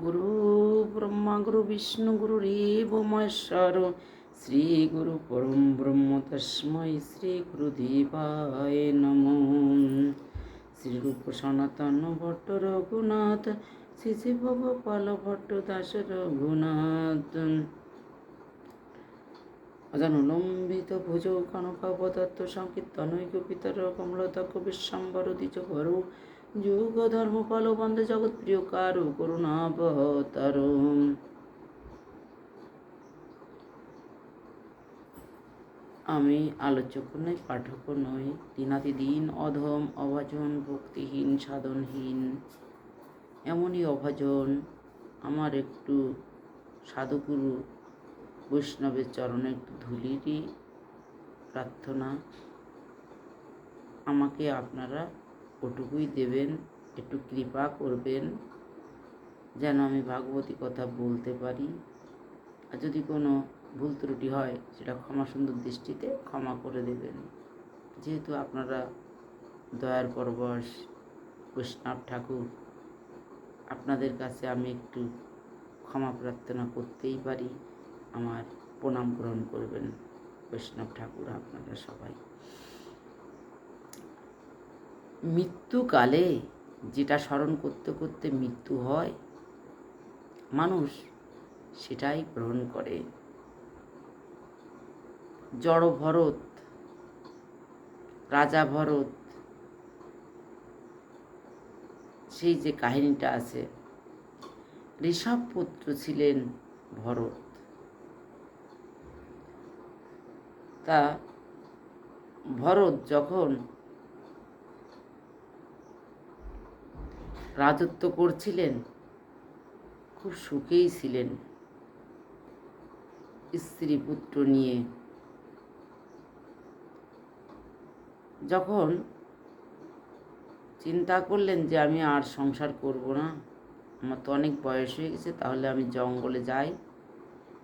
গুরু ব্রহ্মা গুরু বিষ্ণু গুরু RAB Maheshwar Shri Guru পরম ব্রহ্ম তস্মৈ শ্রী গুরুদেবায় নম শ্রী রূপ সনাতন ভট্ট রঘুনাথ শ্রী শিব গোপাল ভট্ট দাস রঘুনাথ অজানুলম্বিত ভুজ কনকাবদত্ত সংকীর্তনৈক পিতর কমলতক বিশ্বাম্বর দ্বিজ ভরু যুগ ধর্ম ফল বন্দে জগৎ প্রিয় কারু করুণাবতার। আমি আলোচক নই পাঠক নই, দিনাতি দিন অধম অভাজন, ভক্তিহীন, সাধনহীন। এমনই অভাজন, আমার একটু সাধুগুরু বৈষ্ণবের চরণে একটু ধুলিরই প্রার্থনা। আমাকে আপনারা ওটুকুই দেবেন, একটু কৃপা করবেন, যেন আমি ভাগবতী কথা বলতে পারি। আর যদি কোনো ভুল ত্রুটি হয়, সেটা ক্ষমা সুন্দর দৃষ্টিতে ক্ষমা করে দেবেন। যেহেতু আপনারা দয়ার পরবশ বৈষ্ণব ঠাকুর, আপনাদের কাছে আমি একটু ক্ষমা প্রার্থনা করতেই পারি। আমার প্রণাম গ্রহণ করবেন বৈষ্ণব ঠাকুর আপনারা সবাই। মৃত্যুকালে যেটা স্মরণ করতে করতে মৃত্যু হয়, মানুষ সেটাই গ্রহণ করে। জড় ভরত, রাজা ভরত, সেই যে কাহিনীটা আছে, ঋষভ পুত্র ছিলেন ভরত। তা ভরত যখন রাজত্ব করছিলেন, খুব সুখেই ছিলেন। স্ত্রী পুত্র নিয়ে যখন চিন্তা করলেন যে আমি আর সংসার করব না, আমার তো অনেক বয়স হয়ে গেছে, তাহলে আমি জঙ্গলে যাই।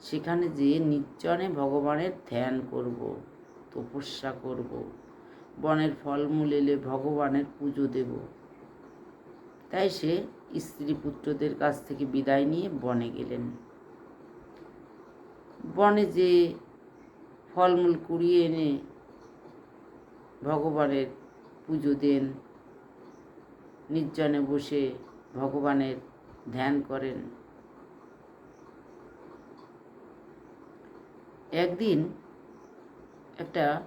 সেখানে যেয়ে নির্জনে ভগবানের ধ্যান করব, তপস্যা করব। বনের ফলমূল এলে ভগবানের পুজো দেব। তাই সে স্ত্রী পুত্রদের কাছ থেকে বিদায় নিয়ে বনে গেলেন। বনে যে ফলমূল কুড়িয়ে এনে ভগবানের পুজো দেন, নির্জনে বসে ভগবানের ধ্যান করেন। একদিন একটা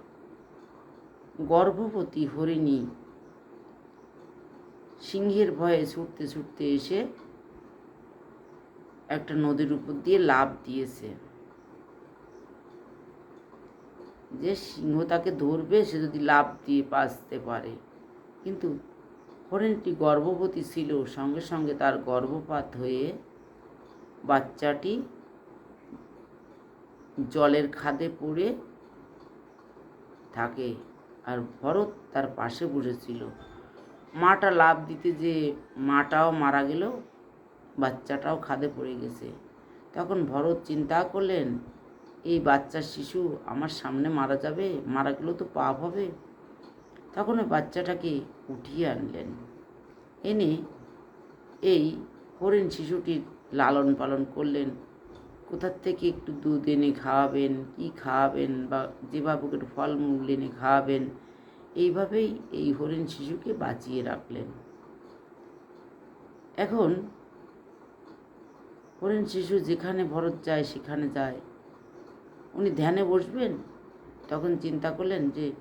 গর্ভবতী হরিণী সিংহের ভয়ে ছুটতে ছুটতে এসে একটা নদীর উপর দিয়ে লাভ দিয়েছে। যে সিংহ তাকে ধরবে, সে যদি লাভ দিয়ে বাঁচতে পারে। কিন্তু হরিণটি গর্ভবতী ছিল, সঙ্গে সঙ্গে তার গর্ভপাত হয়ে বাচ্চাটি জলের খাদে পড়ে থাকে আর ভরত তার পাশে বসেছিল। মাটা লাভ দিতে যে মাটাও মারা গেল, বাচ্চাটাও খাদে পড়ে গেছে। তখন ভরত চিন্তা করলেন, এই বাচ্চা শিশু আমার সামনে মারা যাবে, মারা গেলেও তো পাপ হবে। তখন ওই বাচ্চাটাকে উঠিয়ে আনলেন। এনে এই হরিণ শিশুটির লালন পালন করলেন। কোথার থেকে একটু দুধ এনে খাওয়াবেন, কি খাওয়াবেন বা যেভাবে একটু ফলমূল এনে খাওয়াবেন এইভাবেই এই হরিণ শিশুকে বাঁচিয়ে রাখলেন। এখন হরিণ শিশু যেখানে ভরত যায়, সেখানে যায়। উনি ধ্যানে বসবেন, তখন চিন্তা করলেন যে,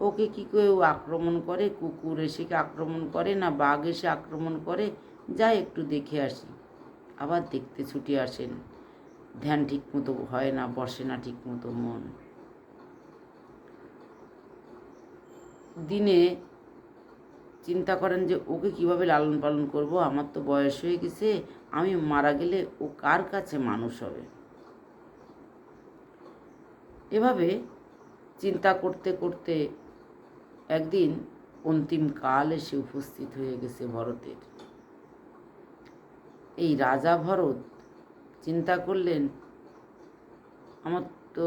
ওকে কী কেউ আক্রমণ করে? কুকুর এসে কি আক্রমণ করে না বাঘ এসে আক্রমণ করে? যাই, একটু দেখে আসি। আবার দেখতে ছুটে আসেন। ধ্যান ঠিক মতো হয় না, বসে না ঠিক মতো মন। দিনে চিন্তা করেন যে ওকে কীভাবে লালন পালন করব? আমার তো বয়স হয়ে গেছে, আমি মারা গেলে ও কার কাছে মানুষ হবে? এভাবে চিন্তা করতে করতে একদিন অন্তিম কাল এসে উপস্থিত হয়ে গেছে ভরতের। এই রাজা ভরত চিন্তা করলেন, আমার তো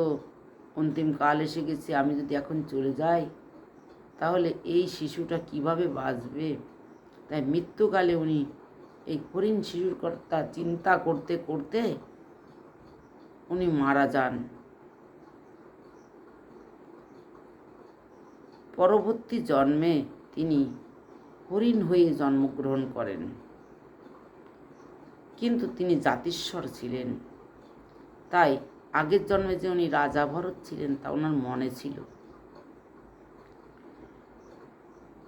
অন্তিম কাল এসে গেছে, আমি যদি এখন চলে যাই তাহলে এই শিশুটা কীভাবে বাঁচবে? তাই মৃত্যুকালে উনি এই হরিণ শিশুর কর্তা চিন্তা করতে করতে উনি মারা যান। পরবর্তী জন্মে তিনি হরিণ হয়ে জন্মগ্রহণ করেন। কিন্তু তিনি জাতিস্বর ছিলেন। তাই আগের জন্মে যে উনি রাজা ভরত ছিলেন তা ওনার মনে ছিল।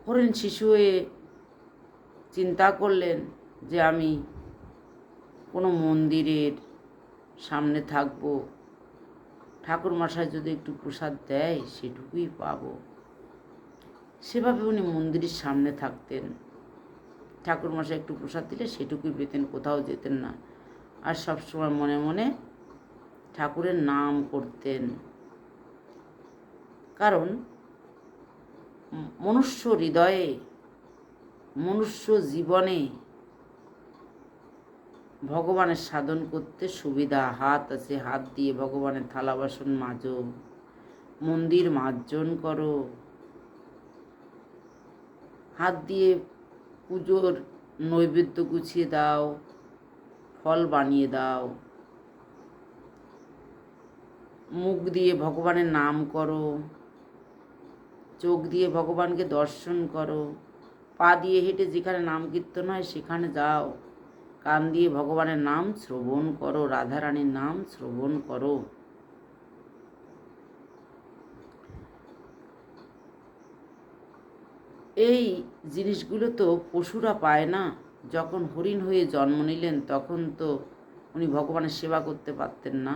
হরিণ শিশু হয়ে চিন্তা করলেন যে আমি কোনো মন্দিরের সামনে থাকব। ঠাকুর মশাই যদি একটু প্রসাদ দেয়, সেটুকুই পাবো। সেভাবে উনি মন্দিরের সামনে থাকতেন। ঠাকুর মশাই একটু প্রসাদ দিলে সেটুকুই পেতেন, কোথাও যেতেন না। আর সবসময় মনে মনে ঠাকুরের নাম করতেন। কারণ মনুষ্য হৃদয়ে, মনুষ্য জীবনে ভগবানের সাধন করতে সুবিধা। হাত আছে, হাত দিয়ে ভগবানের থালা বাসন মাজো, মন্দির মার্জন করো। হাত দিয়ে পুজোর নৈবেদ্য গুছিয়ে দাও, ফল বানিয়ে দাও। মুখ দিয়ে ভগবানের নাম করো। চোখ দিয়ে ভগবানকে দর্শন করো। পা দিয়ে হেঁটে যেখানে নাম কীর্তন হয়, সেখানে যাও। কান দিয়ে ভগবানের নাম শ্রবণ করো, রাধারানীর নাম শ্রবণ করো। এই জিনিসগুলো তো পশুরা পায় না। যখন হরিণ হয়ে জন্ম নিলেন, তখন তো উনি ভগবানের সেবা করতে পারতেন না।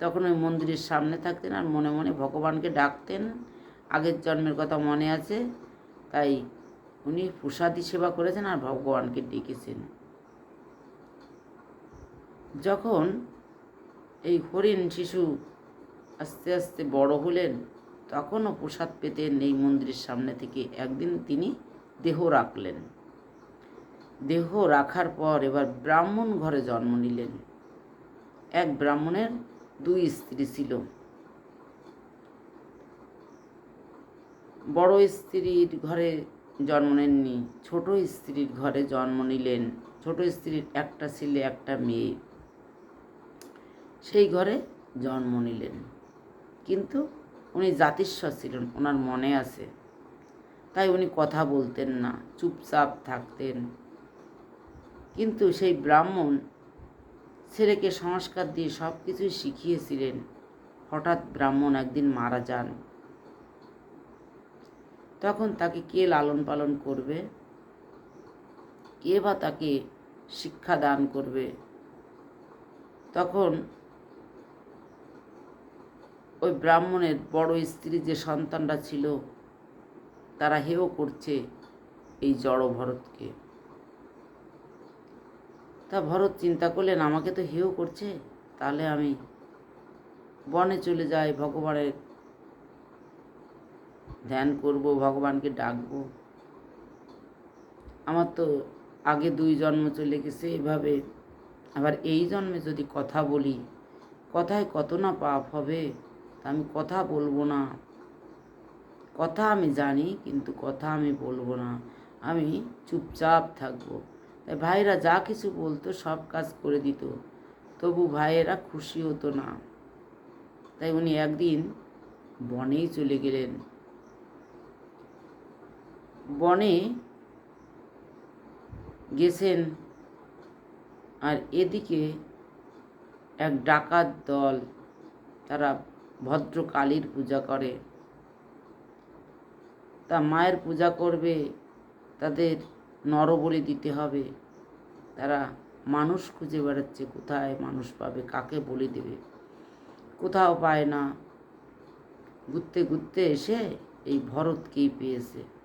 তখন ওই মন্দিরের সামনে থাকতেন আর মনে মনে ভগবানকে ডাকতেন। আগের জন্মের কথা মনে আছে, তাই উনি প্রসাদী সেবা করেছেন আর ভগবানকে ডেকেছেন। যখন এই হরিণ শিশু আস্তে আস্তে বড় হলেন, তখনও প্রসাদ পেতেন এই মন্দিরের সামনে থেকে। একদিন তিনি দেহ রাখলেন। দেহ রাখার পর এবার ব্রাহ্মণ ঘরে জন্ম নিলেন। এক ব্রাহ্মণের দুই স্ত্রী ছিল। বড় স্ত্রীর ঘরে জন্ম নেননি, ছোট স্ত্রীর ঘরে জন্ম নিলেন। ছোট স্ত্রীর একটা ছেলে, একটা মেয়ে। সেই ঘরে জন্ম নিলেন। কিন্তু উনি জাতিস্বর ছিলেন, ওনার মনে আছে। তাই উনি কথা বলতেন না, চুপচাপ থাকতেন। কিন্তু সেই ব্রাহ্মণ ছেলেকে সংস্কার দিয়ে সব কিছুই শিখিয়েছিলেন। হঠাৎ ব্রাহ্মণ একদিন মারা যান। তখন তাকে কে লালন পালন করবে? কে বা তাকে শিক্ষা দান করবে? তখন ওই ব্রাহ্মণের বড় স্ত্রী যে সন্তানরা ছিল, তারা হেও করছে এই জড় ভরতকে। তা ভরত চিন্তা করলেন, আমাকে তো হেও করছে? তাহলে আমি বনে চলে যাই, ভগবানের ধ্যান করব, ভগবানকে ডাকবো। আমার তো আগে দুই জন্ম চলে গেছে, এভাবে। আবার এই জন্মে যদি কথা বলি, কথায় কত না পাপ হবে, তা আমি কথা বলব না। কথা আমি জানি, কিন্তু কথা আমি বলব না। আমি চুপচাপ থাকব। তাই ভাইরা যা কিছু বলতো, সব কাজ করে দিত। তবু ভাইয়েরা খুশি হতো না। তাই উনি একদিন বনেই চলে গেলেন। বনে গেছেন আর এদিকে এক ডাকাত দল, তারা ভদ্র কালীর পূজা করে। তা মায়ের পূজা করবে, তাদের নরবলি দিতে হবে। তারা মানুষ খুঁজে বেড়াচ্ছে, কোথায় মানুষ পাবে, কাকে বলি দেবে? কোথাও পায় না। ঘুরতে ঘুরতে এসে এই ভরতকেই পেয়েছে।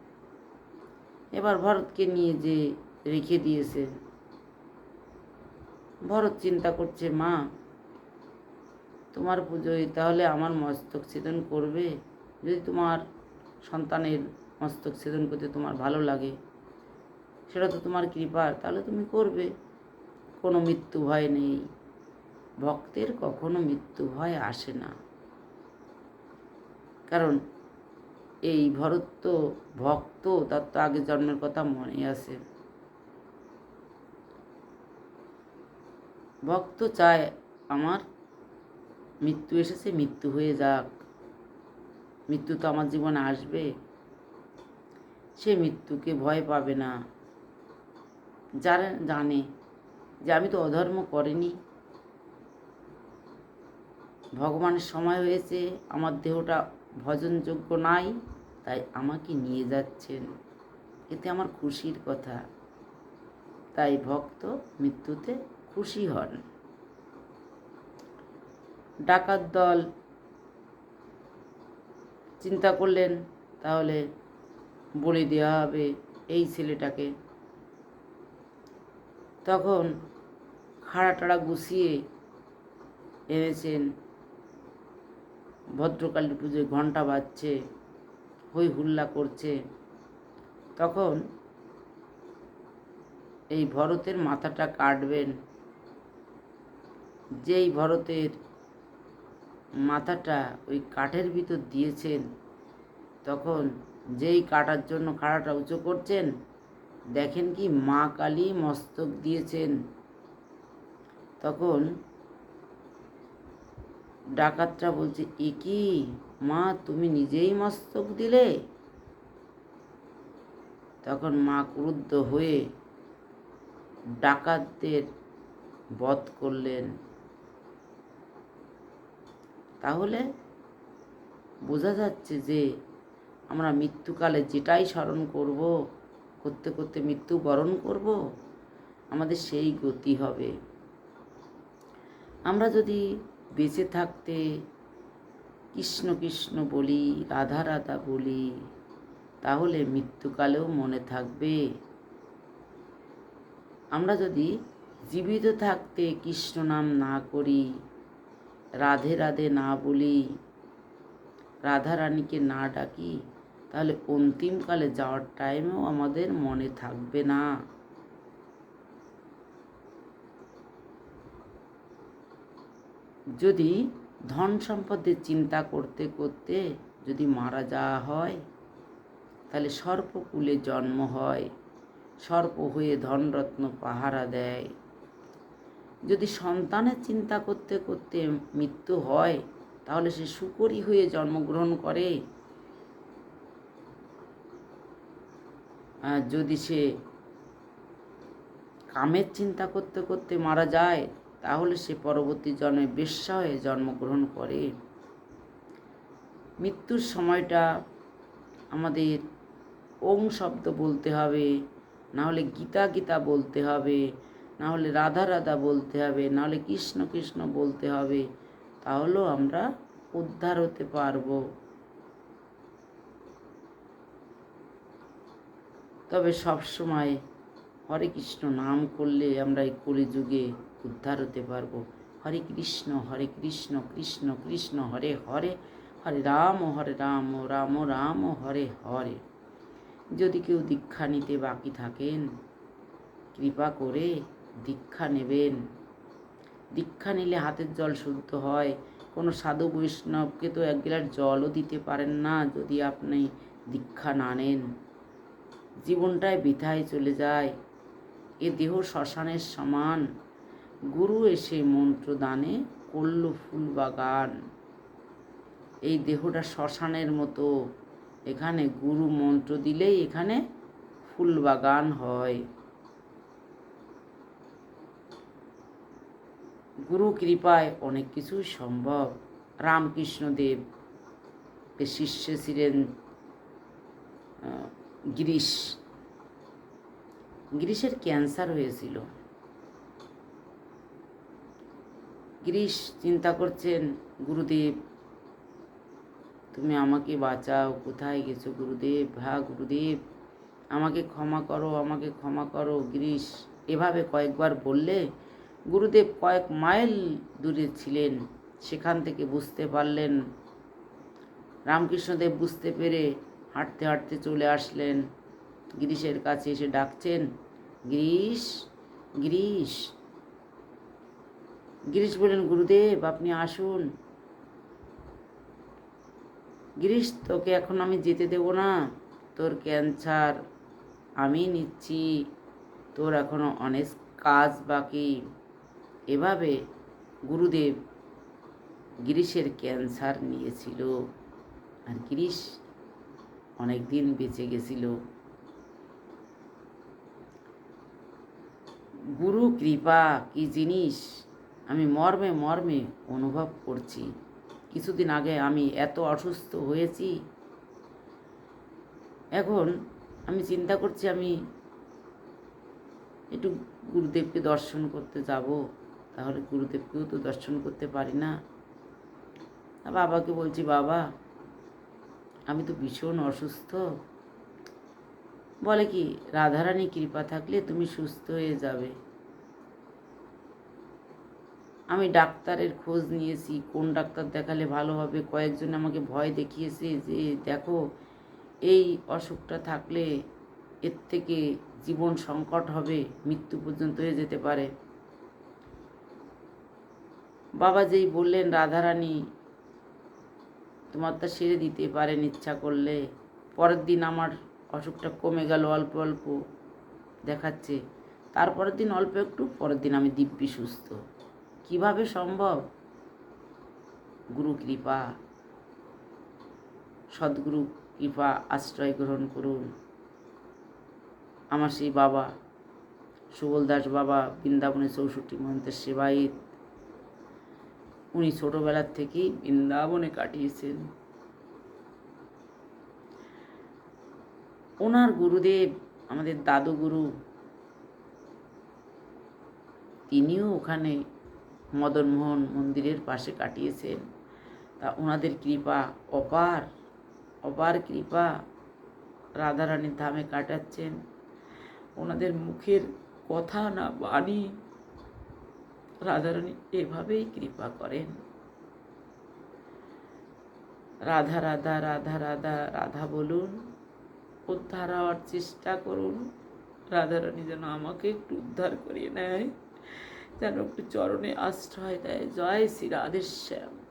এবার ভরতকে নিয়ে যে রেখে দিয়েছে। ভরত চিন্তা করছে, মা, তোমার পুজোয় তাহলে আমার মস্তক ছেদন করবে? যদি তোমার সন্তানের মস্তক ছেদন করতে তোমার ভালো লাগে, সেটা তো তোমার কৃপার তাহলে তুমি করবে। কোনো মৃত্যু ভয় নেই। ভক্তের কখনো মৃত্যু ভয় আসে না। কারণ এই ভরত তো ভক্ত, তার তো আগের জন্মের কথা মনে আছে। ভক্ত চায় আমার মৃত্যু এসেছে মৃত্যু হয়ে যাক। মৃত্যু তো আমার জীবনে আসবে। সে মৃত্যুকে ভয় পাবে না। যারা জানে যে আমি তো অধর্ম করিনি। ভগবানের সময় হয়েছে, আমার দেহটা ভজনযোগ্য নাই। তাই আমাকে নিয়ে যাচ্ছেন। এতে আমার খুশির কথা। তাই ভক্ত মৃত্যুতে খুশি হন। ডাকাত দল চিন্তা করলেন, তাহলে বলে দেওয়া হবে এই ছেলেটাকে। তখন খাড়া টাড়া গুছিয়ে এনেছেন। ভদ্রকালী পুজোয় ঘণ্টা বাজছে। হই হুল্লা করছে। তখন এই ভরতের মাথাটা কাটবেন। যেই ভরতের মাথাটা ওই কাঠের ভিতর দিয়েছেন, তখন যেই কাটার জন্য খাড়াটা উঁচু করছেন, দেখেন কি মা কালী মস্তক দিয়েছেন। তখন ডাকাতরা বলছে, এ কি? মা, তুমি নিজেই মস্তক দিলে? তখন মা ক্রুদ্ধ হয়ে ডাকাতদের বধ করলেন। তাহলে বোঝা যাচ্ছে যে আমরা মৃত্যুকালে যেটাই স্মরণ করব, করতে করতে মৃত্যু বরণ করব, আমাদের সেই গতি হবে। আমরা যদি বেঁচে থাকতে কৃষ্ণ কৃষ্ণ বলি, রাধা রাধা বলি, তাহলে মৃত্যুকালেও মনে থাকবে। আমরা যদি জীবিত থাকতে কৃষ্ণ নাম না করি, রাধে রাধে না বলি, রাধা রানীকে না ডাকি, তাহলে অন্তিমকালে যাওয়ার টাইমেও আমাদের মনে থাকবে না। যদি ধন সম্পদের চিন্তা করতে করতে যদি মারা যাওয়া হয়, তাহলে সর্পকুলে জন্ম হয়, সর্প হয়ে ধনরত্ন পাহারা দেয়। যদি সন্তানের চিন্তা করতে করতে মৃত্যু হয়, তাহলে সে শুকরই হয়ে জন্মগ্রহণ করে। যদি সে কামের চিন্তা করতে করতে মারা যায় তাহলে সে পরবর্তী জন্মে বেশ্যা হয়ে জন্মগ্রহণ করে। মৃত্যুর সময়টা আমাদের ওং শব্দ বলতে হবে না হলে গীতা গীতা বলতে হবে না হলে রাধা রাধা বলতে হবে না হলে কৃষ্ণ কৃষ্ণ বলতে হবে, তাহলেও আমরা উদ্ধার হতে পারব। তবে সবসময় হরে কৃষ্ণ নাম করলে আমরা এই কলিযুগে উদ্ধার হতে পারব। হরে কৃষ্ণ হরে কৃষ্ণ কৃষ্ণ কৃষ্ণ, হরে হরে হরে রাম হরে রাম রাম রাম, হরে হরে। যদি কেউ দীক্ষা নিতে বাকি থাকেন, কৃপা করে দীক্ষা নেবেন। দীক্ষা নিলে হাতের জল শুদ্ধ হয়। কোনো সাধু বৈষ্ণবকে তো এক গ্লাস জলও দিতে পারেন না যদি আপনি দীক্ষা না নেন। জীবনটায় বৃথায় চলে যায়। এ দেহ শ্মশানের সমান। গুরু এসে মন্ত্র দানে করল ফুল বাগান। এই দেহটা শ্মশানের মতো। এখানে গুরু মন্ত্র দিলেই এখানে ফুল বাগান হয়। গুরু কৃপায় অনেক কিছু সম্ভব। রামকৃষ্ণদেব শিষ্য ছিলেন গিরিশ। গিরিশের ক্যান্সার হয়েছিল। গিরিশ চিন্তা করছেন, গুরুদেব। তুমি আমাকে বাঁচাও, কোথায় গেছো গুরুদেব? হ্যাঁ গুরুদেব, আমাকে ক্ষমা করো, আমাকে ক্ষমা করো গিরিশ এভাবে কয়েকবার বললে গুরুদেব কয়েক মাইল দূরে ছিলেন। সেখান থেকে বুঝতে পারলেন, রামকৃষ্ণদেব বুঝতে পেরে হাঁটতে হাঁটতে চলে আসলেন। গিরিশের কাছে এসে ডাকছেন, গিরিশ গিরিশ গিরিশ বললেন, গুরুদেব, আপনি আসুন। গিরিশ, তোকে এখন আমি যেতে দেব না। তোর ক্যান্সার আমি নিচ্ছি। তোর এখনও অনেক কাজ বাকি। এভাবে গুরুদেব গিরিশের ক্যান্সার নিয়েছিল। আর গিরিশ অনেক দিন বেঁচে গেছিল। গুরু কৃপা, কি জিনিস? আমি মর্মে মর্মে অনুভব করছি। কিছুদিন আগে আমি এত অসুস্থ হয়েছি। এখন আমি চিন্তা করছি আমি একটু গুরুদেবকে দর্শন করতে যাব। তাহলে গুরুদেবকেও তো দর্শন করতে পারি না। বাবাকে বলছি, বাবা, আমি তো ভীষণ অসুস্থ। বলে কি, রাধারানী কৃপা থাকলে তুমি সুস্থ হয়ে যাবে। আমি ডাক্তারের খোঁজ নিয়েছি, কোন ডাক্তার দেখালে ভালো হবে? কয়েকজন আমাকে ভয় দেখিয়েছে যে, দেখো, এই অসুখটা থাকলে এর থেকে জীবন সংকট হবে, মৃত্যু পর্যন্ত হয়ে যেতে পারে। বাবা যেই বললেন, রাধারানী, তোমার তা সেরে দিতে পারেন ইচ্ছা করলে। পরের দিন আমার অসুখটা কমে গেল অল্প অল্প দেখাচ্ছে। তারপরের দিন অল্প একটু, পরের দিন আমি দিব্যি সুস্থ। কীভাবে সম্ভব? গুরু কৃপা, সদ্গুরু কৃপা আশ্রয় গ্রহণ করুন। আমার সেই বাবা, সুবল দাস বাবা বৃন্দাবনে চৌষট্টি মহন্তের সেবায়িত। উনি ছোটবেলার থেকেই বৃন্দাবনে কাটিয়েছেন। ওনার গুরুদেব, আমাদের দাদু গুরু তিনিও ওখানে মদনমোহন মন্দিরের পাশে কাটিয়েছেন। তা ওনাদের কৃপা অপার অপার কৃপা রাধারানীর ধামে কাটাচ্ছেন। ওনাদের মুখের কথা না বাণী রাধারানী এভাবেই কৃপা করেন। রাধা রাধা রাধা রাধা রাধা বলুন, উদ্ধার হওয়ার চেষ্টা করুন। রাধারানী যেন আমাকে একটু উদ্ধার করিয়ে নেয়। যেন চরণে আশ্রয় দেয়। জয় শ্রী রাধেশ্যাম।